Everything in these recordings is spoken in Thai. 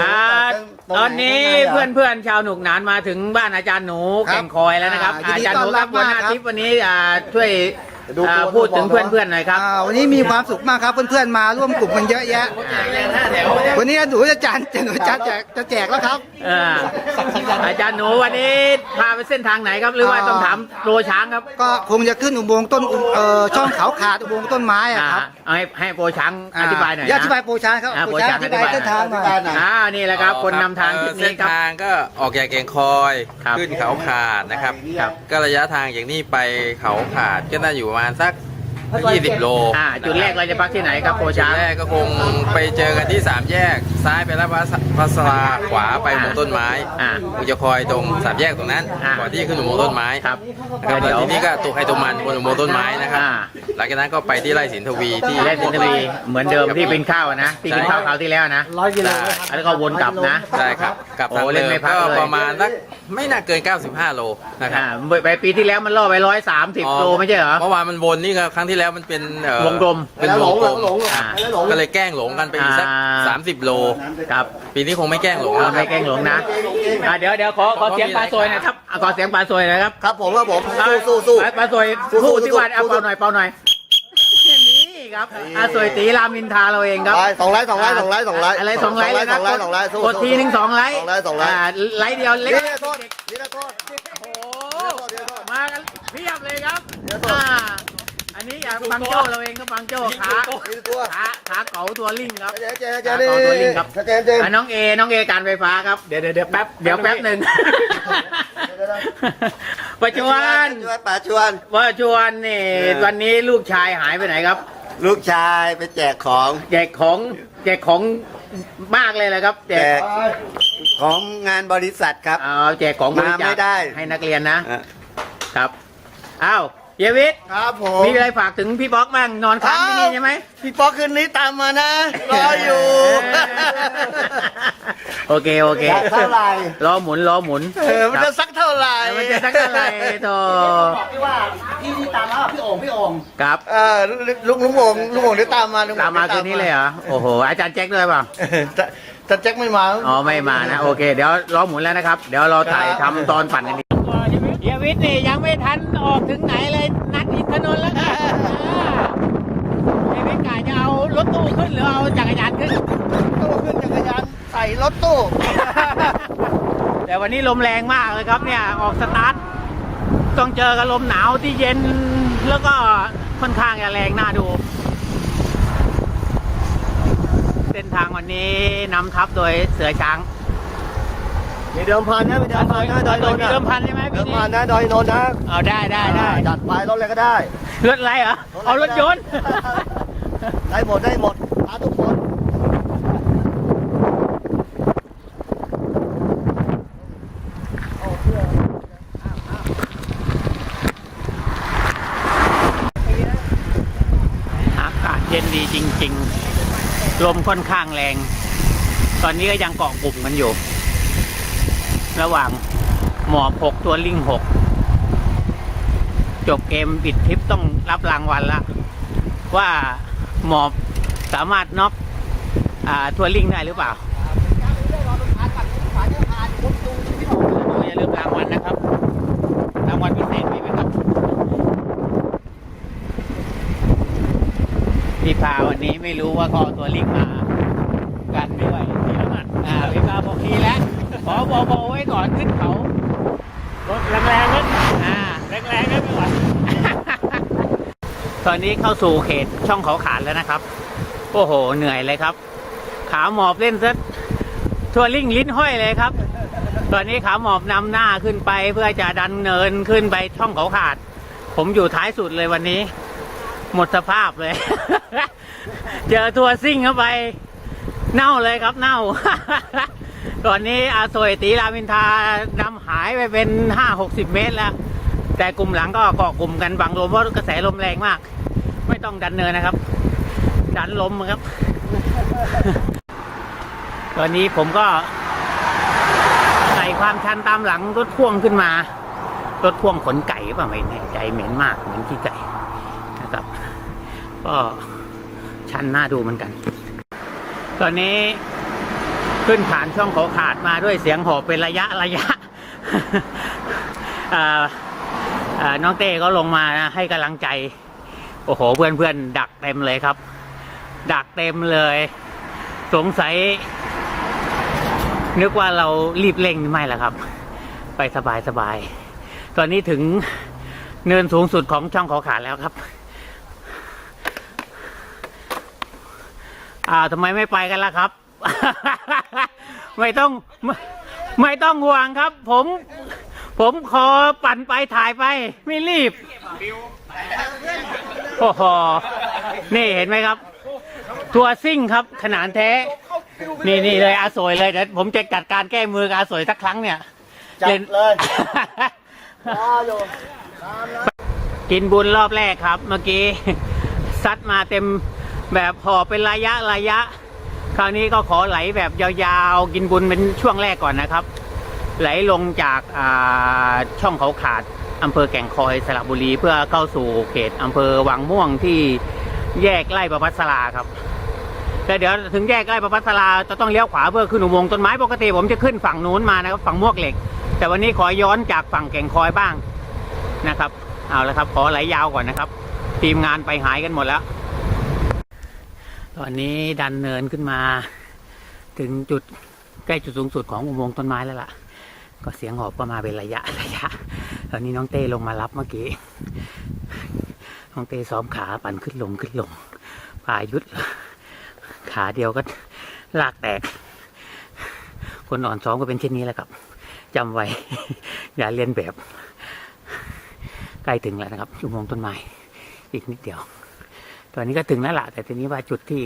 อ่าตรงไหตอนนี้ข้างใหรเพื่อนเพื่อนๆชาวหนุกหนานมาถึงบ้านอาจารย์หนูครับแก่งคอยแล้วนะครับอ่ายินดีอาจารย์หนูต้อนรัครับบหัวหน้ามากครับทิพย์วันนี้อ่าช่วยดู อ่าตัวพูดถึงตัวเพื่อนบอกเพื่อนๆหน่อยครับอ่าวันนี้มีความสุขมากครับเพื่อนๆมาร่วมกลุ่มกันเยอะแยะ วันนี้หนูจะจานหนูจะแจกจะแจกแล้วครับเอออาจารย์หนูวันนี้พาไปเส้นทางไหนครับหรือว่าต้องถามโรช้างครับก็คงจะขึ้นอุโมงค์ต้นเอ่อช่องเขาขาดอุโมงค์ต้นไม้อะอ่าครับเอาให้ให้โปรช้างอธิบายหน่อยอนะธิบายโปรชานครับอ่าโปรชานโปรอชานธิบายเส้นทางหน่อย อ่านี่แหละครับคนนำทางทริปเส้นี้นครับ ทางก็ออกจากแก่งคอย ครับขึ้นเขาขาดนะครับ ครับ ก็ระยะทางจากนี่ไปเขาขาดก็น่าอยู่ประมาณสัก 20 โลอ่าจุดแรกเราจะพักที่ไหนครับโปรจุดช้างแรกก็คงไปเจอกันที่ 3 แยก ซ้ายไปรับพัสลาขวาไปหมู่ต้นไม้อ่าคงจะคอยตรงสามแยกตรงนั้นอ่าก่อนที่จะขึ้นอุโมงค์ต้นไม้ครับนะครับเดี๋แล้ยววทีนี้ก็ตัวใครตัวมันบนอุโมงค์ต้นไม้นะครับอ่าหลังจากนั้นก็ไปที่ไร่สินทวีที่แรกสินทวีเหมือนเดิมที่เป็นข้าวนะที่กินข้าวคราวที่แล้วนะร้อยกิโลแล้วก็วนกลับนะใช่ครับกลับโอ้ทางเล่เดินมไม่พักก็เลยประมาณสักไม่น่าเกิน 95 โลนะครับอ่าไปปีที่แล้วมันล่อไปร้อยสามสิบโลไม่ใช่เหรอเมื่อวานมันวนนี่ก็ครั้งที่แล้วมันเป็นเอ่อวงกลม เป็นวงกลมหลงอ่าหลง ก็เลยแกล้งหลงกันไปอีกสักอ่าสามสิบโล ครับปีนี้คงไม่แกล้งหลงเราแล้ว ไม่แกล้งหลงนะอ่าเดี๋ยวเดี๋ยวขอขอเสียงปลาซวยหนะครับอะขอเสียงปลาซวยหนะครับครับผมครับผมสู้สู้สู้ ปลาปลาซวยสู้สู้พูดที่ว่าเอาสู้ เป่าหน่อยเป่าหน่อยนี่ครับอาซวยตีรามอินทราเราเองครับ ไปสองไลท์สองไลท์สองไลท์สองไลท์อะไรสองไลท์เลยนะสองไลท์สองไลท์สู้กดทีหนึ่งสองไลท์สองไลท์สองไลท์าไลท์เดียวเล็กนี่นะโทษนี่นะโทษ โอ้โหมากันเพียบเลยครับอ่า อันนี้อยากฟังโจ้เราเองก็ฟังโจ้ขานี่ตัวขาขาเก๋าตัวลิงครับเจ๊เจ๊เจ๊ดิเอาตัวลิงครับเจ๊น้องเอ น้องเอการไฟฟ้าครับ เดี๋ยวเดี๋ยวแป๊บ เดี๋ยวแป๊บหนึ่งประชวนชวนป่าชวนประชวนนี่วันนี้ลูกชายหายไปไหนครับ ลูกชายไปแจกของ แจกของ แจกของมากเลยแหละครับ แจกของงานบริษัทครับเอาแจกของบริจามาไม่คได้ ให้นักเรียนนะครับ อ้าว เยวิทครับผมมีอะไรฝากถึงพี่บ๊อกบ้างนอนค้างที่นี่ใช่ไหมพี่ป๊อกคืนนี้ตามมานะ รออยู่ โอเคโอเคเท่าไหร่ล้อหมุนล้อหมุนเออมันจะสักเท่าไหร่มันจะสักอะไรโธ่บอกที่ว่าพี่ที่ตามมาพี่โอ่งพี่โอ่งครับเออลุงลุงโอ่งลุงโอ่งเดี๋ยวตามมาลุงโอ่งตามมาคืนนี้เลยเหรอโอ้โหอาจารย์แจ็คด้วยเปล่าเออแต่แต่แจ็คไม่มา อ๋อ ไม่มานะ โอเค เดี๋ยวล้อหมุนแล้วนะครับ เดี๋ยวเราถ่ายทำตอนปั่นกันดีเฮีย วิทย์นี่ยังไม่ทันออกถึงไหนเลย นัดอินทนนท์แล้วค่ะเฮียวิทย์กะจะเอารถตู้ขึ้นหรือเอาจักรยานขึ้น ตู้ขึ้นจักรยานใส่รถตู้ แต่วันนี้ลมแรงมากเลยครับเนี่ยออกสตาร์ทต้องเจอกับลมหนาวที่เย็นแล้วก็ค่อนข้างจะแรงน่าดู เส้นทางวันนี้นำทัพโดยเสือช้าง มีเดิมพันนะมีเดิมพันนะดอยโนนมีนะเดิมพันใช่ไหมเดิพี่มพันนะดอยโนนนะเอาได้ได้ได้จัดไปรถอะไรก็ได้ รถอะไรเหรอเอารถยนต์ ได้หมดได้หมดพาทุกคนอากาศเย็นดีจริง ๆ ลมค่อนข้างแรง ตอนนี้ก็ยังเกาะกลุ่มกันอยู่ ระหว่างหมอบหกตัวลิงหกจบเกมปิดทริปต้องรับรางวัลละ ว่าหมอบสามารถน็อกทัวริงได้หรือเปล่าอย่าลืมรางวัลนะครับรางวัลพิเศษมีไหมครับพี่พาวันนี้ไม่รู้ว่าเขอตัวลิงมา กันด้วยอ่าพี่พาบอกทีแล้วขอบอกบอกไว้ ก่อนขึ้นเขารถแรงๆนะอ่าแรงๆนะไม่ไหวตอนนี้เข้าสู่เขตช่องเขาขาดแล้วนะครับ โอ้โห เหนื่อยเลยครับ ขาหมอบเล่นซะทัวริงลิ้นห้อยเลยครับ ตอนนี้ขาหมอบนำหน้าขึ้นไปเพื่อจะดันเนินขึ้นไปช่องเขาขาด ผมอยู่ท้ายสุดเลยวันนี้ หมดสภาพเลย เจอทัวซิ่งเข้าไป เน่าเลยครับเน่า ตอนนี้อาสวยตีรามินทานำหายไปเป็นห้าหกสิบเมตรแล้ว แต่กลุ่มหลังก็เกาะกลุ่มกันบังลมเพราะกระแสลมแรงมาก ไม่ต้องดันเนินนะครับ ดันลมครับ ตอนนี้ผมก็ใส่ความชันตามหลังรถพ่วงขึ้นมา รถพ่วงขนไก่ป่ะไม่แน่ใจเหม็นมากเหมือนขี้ไก่นะครับ ก็ชันน่าดูเหมือนกัน ตอนนี้ ขึ้นผ่านช่องเขาขาดมาด้วยเสียงหอบเป็นระยะระยะน้องเต้ก็ลงมานะให้กำลังใจ โอ้โหเพื่อนเพื่อนๆ ดักเต็มเลยครับ ดักเต็มเลย สงสัย นึกว่าเรารีบเร่งไม่ละครับ ไปสบายสบายตอนนี้ถึงเนินสูงสุดของช่องเขาขาดแล้วครับอ่าวทำไมไม่ไปกันล่ะครับ ไม่ต้องไม่ไม่ต้องห่วงครับ ผม ผมขอปั่นไปถ่ายไป ไม่รีบโอ้โหนี่เห็นไหมครับ ตัวซิ่งครับขนาดแท้ นี่นี่เลยอาสวยเลยเดี๋ยวผมจะจัดการแก้มือกับอาสวยสักครั้งเนี่ยจัดเลย กินบุญรอบแรกครับ เมื่อกี้ซัดมาเต็มแบบห่อเป็นระยะระยะ คราวนี้ก็ขอไหลแบบยาวๆ กินบุญเป็นช่วงแรกก่อนนะครับ ไหลลงจากาช่องเขาขาดอำเภอแก่งคอยสระบุรี เพื่อเข้าสู่เขตอำเภอวังม่วงที่แยกไร่ประพัสราครับแต่เดี๋ยวถึงแยกไร่ประพัสราจะต้องเลี้ยวขวาเพื่อขึ้นอุโมงค์ต้นไม้ปกติผมจะขึ้นฝั่งนู้นมานะครับฝั่งมวกเหล็ก แต่วันนี้ขอย้อนจากฝั่งแก่งคอยบ้างนะครับ เอาละครับ ขอไหลยาวก่อนนะครับ ทีมงานไปหายกันหมดแล้ว ตอนนี้ดันเนินขึ้นมา ถึงจุดใกล้จุดสูงสุดของอุโมงค์ต้นไม้แล้วล่ะ ก็เสียงหอบก็มาเป็นระยะระยะ ตอนนี้น้องเต้ลงมารับเมื่อกี้ น้องเต้ซ้อมขาปั่นขึ้นลงขึ้นลงปายยุดขาเดียวก็ลากแตก คนอ่อนซ้อมก็เป็นเช่นนี้แหละครับจำไว้ อย่าเรียนแบบ ใกล้ถึงแล้วนะครับอุโมงค์ต้นไม้อีกนิดเดียว ตอนนี้ก็ถึงแล้วล่ะแต่ทีนี้ว่าจุดที่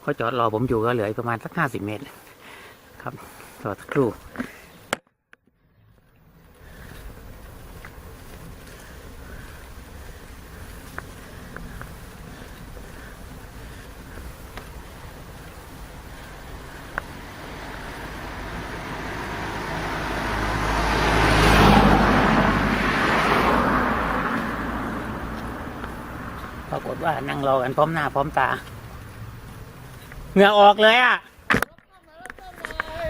เขาจอดรอผมอยู่ก็เหลืออีกประมาณสักห้าสิบเมตร ครับรอสักครู่ ปรากฏว่านั่งรอกันพร้อมหน้าพร้อมตา เหงื่อออกเลยอะ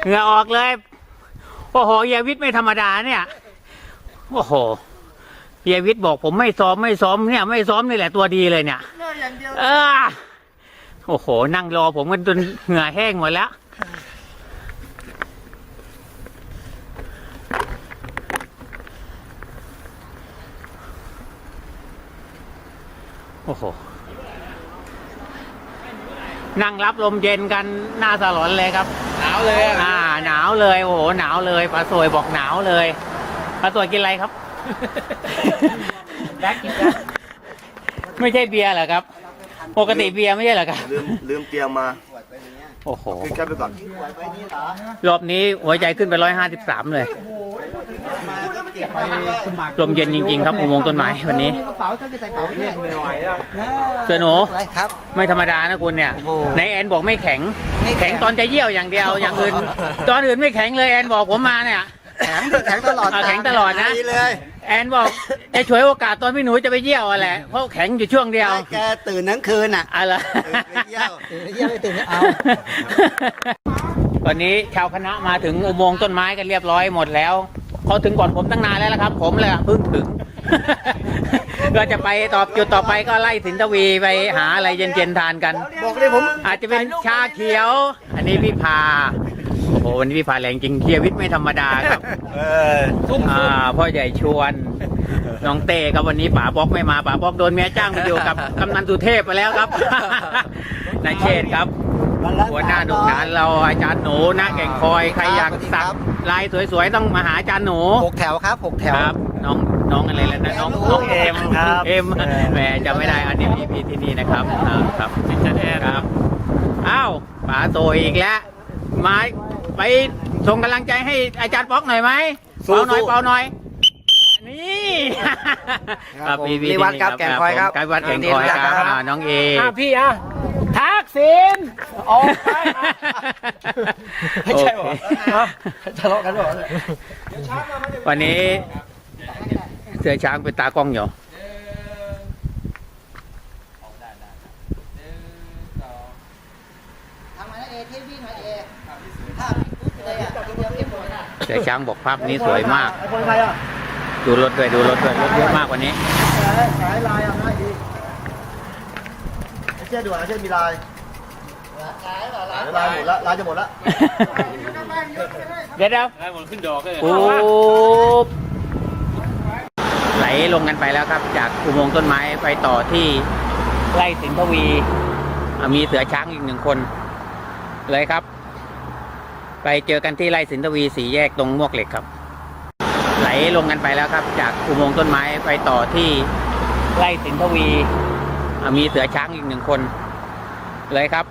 เหงื่อออกเลย โอ้โหเยวิทย์ไม่ธรรมดาเนี่ย โอ้โหเยวิทย์บอกผมไม่ซ้อมไม่ซ้อมเนี่ย ไม่ซ้อมนี่แหละตัวดีเลยเนี่ยเออโอ้โห นั่งรอผมกันจนเหงื่อแห้งหมดแล้ว โอ้โห นั่งรับลมเย็นกันหน้าสลอนเลยครับ หนาวเลยอะอ่า หนาวเลย โอ้โห หนาวเลยปลาสวยบอกหนาวเลยปลาสวยกินอะไรครับ แบ็คกินแบ็คไม่ใช่เบียร์เหรอครับ ปกติเบียร์ไม่ใช่เหรอครับ ลืมลืมเตรียมมาโอ้โห ขึ้นแค่ไปก่อน รอบนี้หัวใจขึ้นไปร้อยห้าสิบสามเลย ลมเย็นจริงๆ ครับอุโมงค์ต้นไม้วันนี้กระเป๋าจะใส่กระเป๋าเนี่ยเสือหนูอะไรครับ ไม่ธรรมดานะคุณเนี่ยโอ้โหในแอนบอกไม่แข็งไม่แข็แข็งงตอนจะเยี่ยวอย่างเดียวอย่างอื่นตอนอื่นไม่แข็งเลยแอนบอกผมมาเนี่ยแข็งแข็งตลอดอ่าแข็งตลอดนะดีเลยแอนบอกจะฉวยโอกาสตอนพี่หนูจะไปเยี่ยวอะแหละเพราะแข็งอยู่ช่วงเดียวแกตื่นทั้งคืนอะอะไรตื่นไปเยี่ยวตื่นไปเยี่ยวไม่ตื่นไม่เอาตอนนี้ชาวคณะมาถึงอุโมงค์ต้นไม้กันเรียบร้อยหมดแล้ว เขาถึงก่อนผมตั้งนานแล้วละครับ ผมเลยอะเพิ่งถึง ก็จะไปตอบจุดต่อไปก็ไล่สินทวีไปหาอะไรเย็นๆทานกัน บอกเลยผมอาจจะเป็นชาเขียว อันนี้พี่พาโอ้โหวันนี้พี่พาแรงจริงเคียร์วิทย์ไม่ธรรมดาครับเอออ่าพ่อใหญ่ชวนน้องเต้ครับวันนี้ป๋าบอกไม่มาป๋าบอกโดนเมียจ้างไปอยู่กับกำนันสุเทพไปแล้วครับนายเชษฐ์ครับ หัวหน้าดุกหนานเราอาจารย์หนูนะแก่งคอยใครอยากสัก ลายสวยๆต้องมาหาอาจารย์หนู หกแถวครับหกแถว ครับน้องน้องอะไรแล้วนะน้องน้องเอ็มครับเอ็มแหมจำไม่ได้อันนี้พี่พี่ที่นี่นะครับอ่าครับครับอ้าวป๋าโตอีกแล้วมาไปส่งกำลังใจให้อาจารย์ป๊อกหน่อยไหมสู้เป่าหน่อยสู้เป่าหน่อยนี่ ครับผมพี่พี่นิวัฒน์ครับที่แก่งคอยครับผมการวัดแก่งคอยอ่าครับครับอ่าน้องเอ อะพี่อะ ทักษิณออกไปไม่ใช่หรอทะเลาะกันหรอวันนี้เสือช้างเป็นตากล้องอยู่ทำมาเอที่วิ่งมาเอถ้าเสือช้างบอกภาพนี้สวยมากไอ้คนใครอะดูรถด้วยดูรถด้วยรถเยอะมากกวันนี้ขายลายอะง่าย ดีไอ้เจ๊ดูอะเจ๊มีลายลายหมดละลายจะหมดละเดี๋ยวเดี๋ยวให้มันขึ้นดอกเลยปุ๊บไหลลงกันไปแล้วครับ จากอุโมงค์ต้นไม้ไปต่อที่ไร่สินทวีอะมีเสือช้างอีกหนึ่งคน เลยครับ ไปเจอกันที่ไร่สินทวีสีแยกตรงมวกเหล็กครับ ไหลลงกันไปแล้วครับ จากอุโมงค์ต้นไม้ไปต่อที่ไร่สินทวีอะ มีเสือช้างอีกหนึ่งคน เลยครับ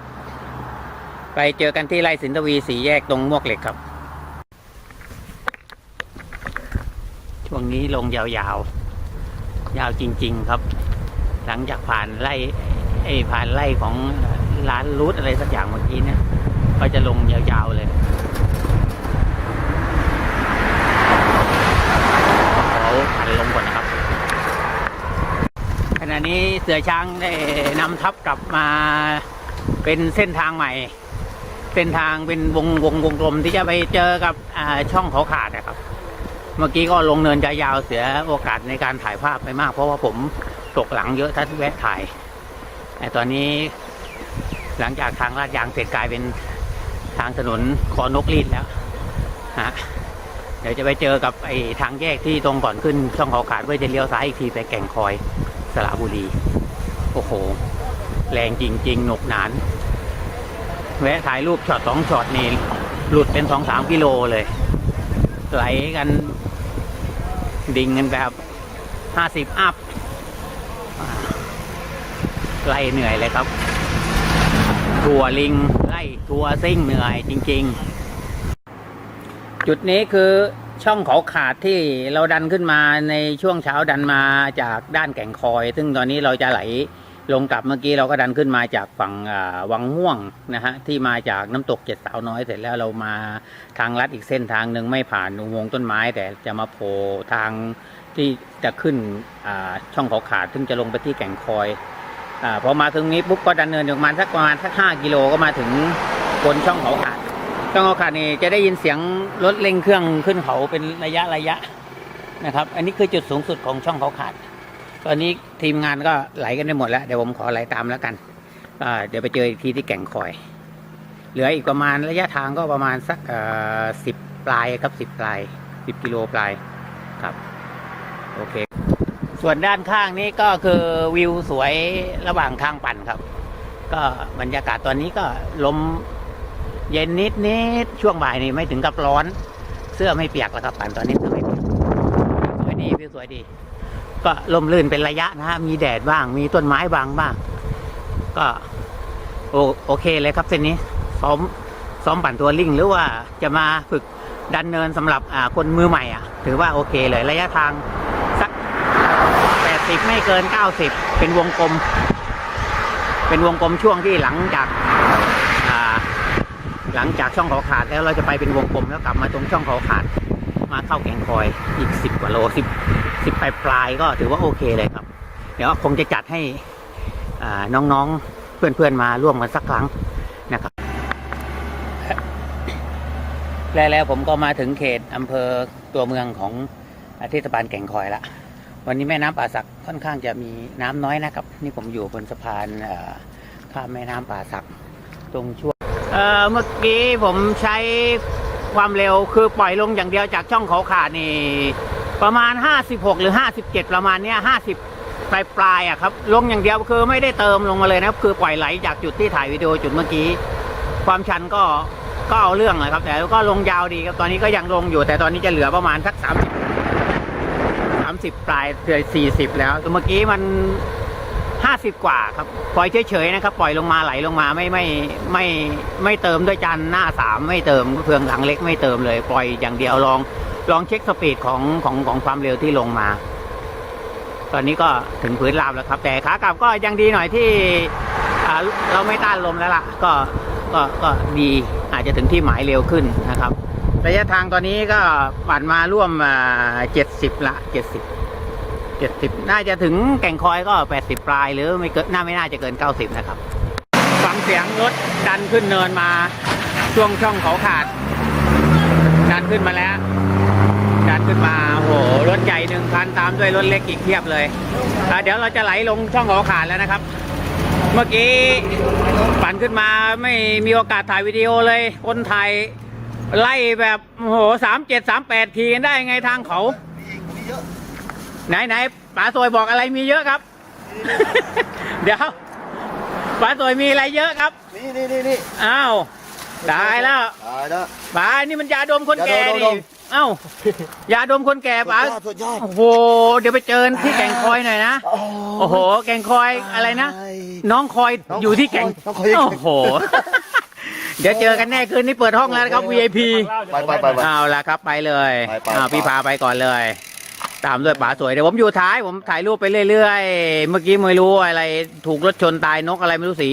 ไปเจอกันที่ไร่สินทวีสีแยกตรงมวกเหล็กครับ ช่วงนี้ลงยาวๆ ยาวจริง ๆครับ หลังจากผ่านไล่ไอ้ผ่านไล่ของร้านรูทอะไรสักอย่างเมื่อกี้เนี่ย ก็จะลงยาวๆเลย เขาผ่านลงก่อนนะครับ ข ณะนี้เสือช้างได้นำทัพกลับมาเป็นเส้นทางใหม่ เส้นทางเป็นวงวงวงกลมที่จะไปเจอกับช่องเขาขาดนะครับ เมื่อกี้ก็ลงเนินยาวเสียโอกาสในการถ่ายภาพไปมาก เพราะว่าผมตกหลังเยอะถ้าแวะถ่ายแต่ตอนนี้หลังจากทางลาดยางเสร็จกลายเป็นทางถนนคอนกรีดแล้วฮะเดี๋ยวจะไปเจอกับไอ้ทางแยกที่ตรงก่อนขึ้นช่องเขาขาดเพื่อจะเลี้ยวซ้ายอีกทีไปแก่งคอย สระบุรี โอ้โห แรงจริง ๆ หนกหนาน แวะถ่ายรูปช็อตสองช็อตนี่หลุดเป็นสองสามกิโลเลย ไหลกัน ดิ่งกันแบบห้าสิบอัพไล่เหนื่อยเลยครับ ทัวลิง ไล่ทัวซิ่งเหนื่อยจริง ๆ จุดนี้คือ ช่องเขาขาดที่เราดันขึ้นมาในช่วงเช้าดันมาจากด้านแก่งคอย ซึ่งตอนนี้เราจะไหลลงกลับเมื่อกี้เราก็ดันขึ้นมาจากฝั่งวังม่วงนะฮะที่มาจากน้ำตกเจ็ดสาวน้อยเสร็จแล้วเรามาทางลัดอีกเส้นทางหนึ่งไม่ผ่านอุโมงค์ต้นไม้ แต่จะมาโผล่ทางที่จะขึ้นช่องเขาขาดซึ่งจะลงไปที่แก่งคอยอพอมาถึงนี้ปุ๊บก็ดันเนินอยู่ประมาณสักประมาณสักห้ากิโลก็มาถึงบนช่องเขาขาด ช่องเขาขาดนี่จะได้ยินเสียงรถเร่งเครื่องขึ้นเขาเป็นระยะระยะนะครับ อันนี้คือจุดสูงสุดของช่องเขาขาด ตอนนี้ทีมงานก็ไหลกันไปหมดแล้วเดี๋ยวผมขอไหลตามแล้วกันเดี๋ยวไปเจออีกทีที่แก่งคอย เหลืออีกประมาณระยะทางก็ประมาณสักสิบปลายครับสิบปลายสิบกิโลปลายครับโอเค ส่วนด้านข้างนี้ก็คือวิวสวยระหว่างทางปั่นครับ ก็บรรยากาศตอนนี้ก็ลม เย็นนิดนิดช่วงบ่ายนี่ไม่ถึงกับร้อน เสื้อไม่เปียกแล้วครับปั่นตอนนี้เสื้อไม่เปียกสวยดีวิวสวยดี ก็ลมลื่นเป็นระยะนะฮะมีแดดบ้าง มีต้นไม้บางบ้าง ก็โอโอเคเลยครับเส้นนี้ซ้อมซ้อมปั่นตัวลิงหรือว่าจะมาฝึกดันเนินสำหรับอ่าคนมือใหม่อะ ถือว่าโอเคเลยระยะทางสัก 80 ไม่เกิน 90 เป็นวงกลม เป็นวงกลมช่วงที่หลังจากอ่า หลังจากช่องเขาขาดแล้วเราจะไปเป็นวงกลมแล้วกลับมาตรงช่องเขาขาด มาเข้าแก่งคอยอีก10กว่าโล10 10ปลายปลายก็ถือว่าโอเคเลยครับ เดี๋ยวคงจะจัดให้น้องๆเพื่อนๆมาร่วมกันสักครั้งนะครับแล้วผมก็มาถึงเขตอำเภอตัวเมืองของเทศบาลแก่งคอยละวันนี้แม่น้ำป่าสักค่อนข้างจะมีน้ำน้อยนะครับ นี่ผมอยู่บนสะพานข้ามแม่น้ำป่าสักตรงช่วง เอ่อเมื่อกี้ผมใช้ความเร็วคือปล่อยลงอย่างเดียวจากช่องเขาขาดนี่ประมาณ 56 หรือ 57 ประมาณเนี้ย50 ปลายปลายอะครับ ลงอย่างเดียวคือไม่ได้เติมลงมาเลยนะครับ คือปล่อยไหลจากจุดที่ถ่ายวิดีโอจุดเมื่อกี้ ความชันก็ก็เอาเรื่องเลยครับ แต่ก็ลงยาวดีครับตอนนี้ก็ยังลงอยู่ แต่ตอนนี้จะเหลือประมาณสัก 30 30 ปลายเกือบ40 แล้วเมื่อกี้มัน 50 กว่าครับ ปล่อยเฉยๆนะครับ ปล่อยลงมาไหลลงมาไม่ไม่ไม่ไม่เติมด้วยจานหน้าสามไม่เติมเพืองหลังเล็กไม่เติมเลย ปล่อยอย่างเดียวลองลองเช็คสปีดของของของความเร็วที่ลงมา ตอนนี้ก็ถึงพื้นราบแล้วครับ แต่ขากลับก็ยังดีหน่อยที่เราไม่ต้านลมแล้วล่ะ ก็ก็ก็ดีอาจจะถึงที่หมายเร็วขึ้นนะครับ ระยะทางตอนนี้ก็ปั่นมาร่วมเจ็ดสิบละเจ็ดสิบ เจ็ดสิบน่าจะถึงแก่งคอยก็แปดสิบปลายหรือไม่เกินน่าไม่น่าจะเกินเก้าสิบนะครับ ฟังเสียงรถดันขึ้นเนินมาช่วงช่องเขาขาด ดันขึ้นมาแล้ว ดันขึ้นมาโหรถใหญ่หนึ่งคันตามด้วยรถเล็กอีกเพียบเลยอ่เดี๋ยวเราจะไหลลงช่องเขาขาดแล้วนะครับ เมื่อกี้ปั่นขึ้นมาไม่มีโอกาสถ่ายวิดีโอเลย คนถ่ายไล่แบบโหสามเจ็ดสามแปดทีได้ไงทางเขา ไหนไหนป๋าสวยบอกอะไรมีเยอะครับ เดี๋ยวป๋าสวยมีอะไรเยอะครับ นี่นี่นี่นี่อ้าวตายแล้วตายแล้วป๋านี่มันยาดมคนแก่ยาดมดิดมเอ้ายาดมคนแก่ป๋าสุดยอดโอ้โหเดี๋ยวไปเจอที่แก่งคอยหน่อยนะโอ้โห แก่งคอยอะไรนะ น้องคอยน้องอยู่ที่แก่งน้องคอยโอ้โหเดี๋ยวเจอกันแน่คืนนี้เปิดห้องแล้วนะครับ VIP ไปไปไปไปเอาละครับไปเลยไปไปอ่าไปพี่พาไปก่อนเลย ตามด้วยป๋าสวยเดี๋ยวผมอยู่ท้ายผมถ่ายรูปไปเรื่อยๆ เมื่อกี้ไม่รู้อะไร ถูกรถชนตายนกอะไรไม่รู้สี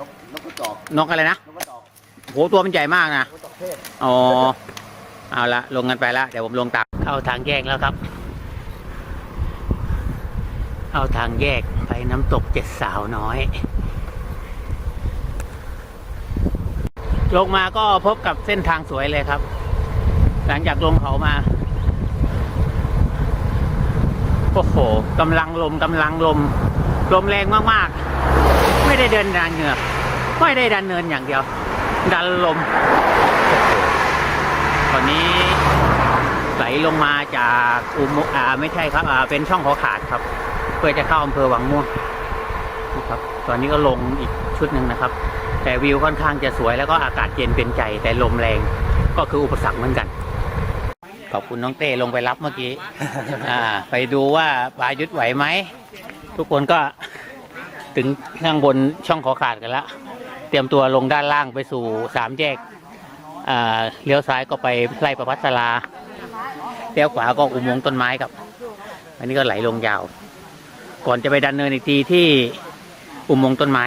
นกนกกระจอกนกอะไรนะนกกระจอกโหตัวมันใหญ่มากนะนกกระจอกเทศอ๋อเอาละลงกันไปละเดี๋ยวผมลงตามเข้าทางแยกแล้วครับ เข้าทางแยกไปน้ำตกเจ็ดสาวน้อย ลงมาก็พบกับเส้นทางสวยเลยครับ หลังจากลงเขามา โอ้โหกำลังลมกำลังลม ลมแรงมากๆ ไม่ได้เดินดันเหงือกไม่ได้ดันเนินอย่างเดียว ดันลม ตอนนี้ไหลลงมาจากอุโมงค์อ่าไม่ใช่ครับอ่าเป็นช่องขาขาดครับ เพื่อจะเข้าอำเภอวังม่วงนะครับ ตอนนี้ก็ลงอีกชุดหนึ่งนะครับ แต่วิวค่อนข้างจะสวยแล้วก็อากาศเย็นเป็นใจแต่ลมแรงก็คืออุปสรรคเหมือนกัน ขอบคุณน้องเต้ลงไปรับเมื่อกี้ อ่า ไปดูว่าปลายุทธไหวไหม ทุกคนก็ถึงข้างบนช่องขอขาดกันแล้ว เตรียมตัวลงด้านล่างไปสู่สามแยก อ่า เลี้ยวซ้ายก็ไปไล่ประพัสลาเลี้ยวขวาก็อุโมงค์ต้นไม้ครับ อันนี้ก็ไหลลงยาว ก่อนจะไปดันเนินอีกทีที่อุโมงค์ต้นไม้